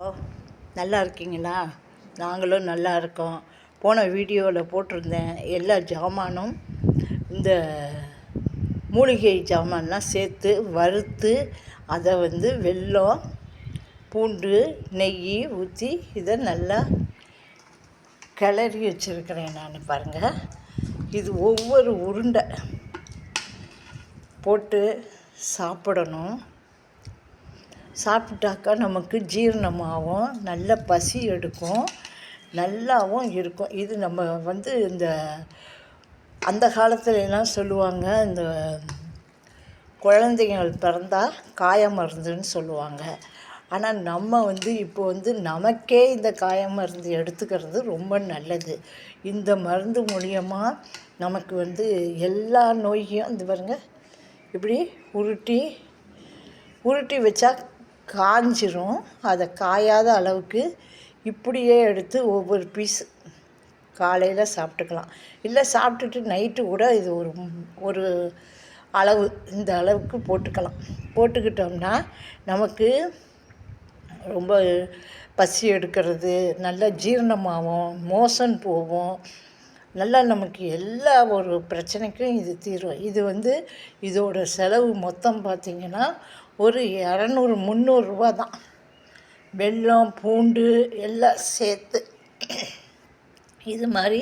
ஓ நல்லா இருக்கீங்களா? நாங்களும் நல்லா இருக்கோம். போன வீடியோவில் போட்டிருந்தேன் எல்லா ஜாமானும் இந்த மூலிகை ஜாமான்லாம் சேர்த்து வறுத்து அதை வந்து வெல்லம் பூண்டு நெய் ஊற்றி இதை நல்லா கிளறி வச்சுருக்கிறேன் நான் பாருங்கள் இது ஒவ்வொரு உருண்டை போட்டு சாப்பிடணும். சாப்பிட்டாக்கா நமக்கு ஜீரணமாகும் நல்ல பசி எடுக்கும் நல்லாவும் இருக்கும். இது நம்ம வந்து இந்த அந்த காலத்துலலாம் சொல்லுவாங்க இந்த குழந்தைகள் பிறந்தால் காய மருந்துன்னு சொல்லுவாங்க. ஆனால் நம்ம வந்து இப்போ வந்து நமக்கே இந்த காய மருந்து எடுத்துக்கிறது ரொம்ப நல்லது. இந்த மருந்து மூலியமாக நமக்கு வந்து எல்லா நோய்க்கும் இந்த பாருங்கள் இப்படி உருட்டி உருட்டி வச்சா காஞ்சிரும். அதை காயாத அளவுக்கு இப்படியே எடுத்து ஒவ்வொரு பீஸ் காலையில் சாப்பிட்டுக்கலாம். இல்லை சாப்பிட்டுட்டு நைட்டு கூட இது ஒரு ஒரு அளவு. இந்த அளவுக்கு போட்டுக்கலாம். போட்டுக்கிட்டோம்னா நமக்கு ரொம்ப பசி எடுக்கிறது நல்லா ஜீரணமாகும் மோசன் போகும். நல்லா நமக்கு எல்லா ஒரு பிரச்சனைக்கும் இது தீரும். இது வந்து இதோட செலவு மொத்தம் பார்த்திங்கன்னா ஒரு இரநூறு முந்நூறுரூவா தான். வெல்லம் பூண்டு எல்லாம் சேர்த்து இது மாதிரி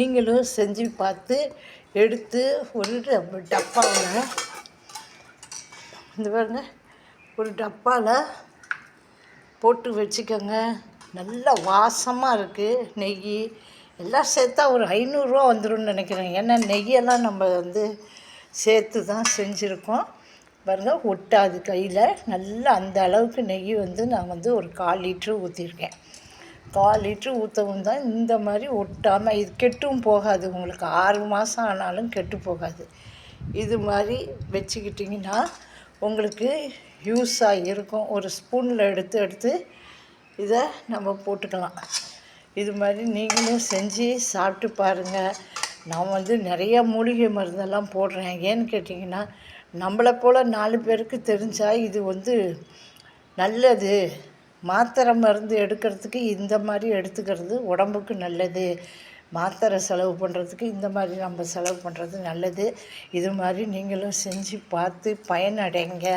நீங்களும் செஞ்சு பார்த்து எடுத்து ஒரு டப்பாவில் இந்த பாருங்க ஒரு டப்பாவில் போட்டு வச்சுக்கோங்க. நல்ல வாசமாக இருக்குது நெய் எல்லாம் சேர்த்தா ஒரு ஐநூறுரூவா வந்துடும் நினைக்கிறேன். ஏன்னா நெய்யெல்லாம் நம்ம வந்து சேர்த்து தான் செஞ்சுருக்கோம். பாருங்கள் ஒட்டாது கையில். நல்லா அந்த அளவுக்கு நெய் வந்து நான் வந்து ஒரு கால் லிட்ரு ஊற்றிருக்கேன் கால் லிட்ரு ஊற்றவும் தான் இந்த மாதிரி ஒட்டாமல் இது கெட்டும் போகாது. உங்களுக்கு ஆறு மாதம் ஆனாலும் கெட்டு போகாது. இது மாதிரி வச்சுக்கிட்டிங்கன்னா உங்களுக்கு யூஸாக இருக்கும். ஒரு ஸ்பூனில் எடுத்து எடுத்து இதை நம்ம போட்டுக்கலாம். இது மாதிரி நீங்களும் செஞ்சு சாப்பிட்டு பாருங்கள் நான் வந்து நிறையா மூலிகை மருந்தெல்லாம் போடுறேன். ஏன்னு கேட்டிங்கன்னா நம்மளை போல் நாலு பேருக்கு தெரிஞ்சால் இது வந்து நல்லது. மாத்திரை மருந்து எடுக்கிறதுக்கு இந்த மாதிரி எடுத்துக்கிறது உடம்புக்கு நல்லது. மாத்திரை செலவு பண்ணுறதுக்கு இந்த மாதிரி நம்ம செலவு பண்ணுறது நல்லது. இது மாதிரி நீங்களும் செஞ்சு பார்த்து பயனடைங்க.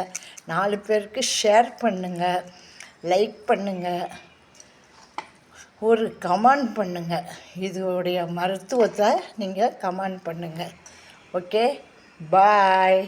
நாலு பேருக்கு ஷேர் பண்ணுங்கள் லைக் பண்ணுங்கள் ஒரு கமெண்ட் பண்ணுங்கள் இதோடைய மருத்துவத்தை நீங்கள் கமெண்ட் பண்ணுங்கள் ஓகே? பாய்.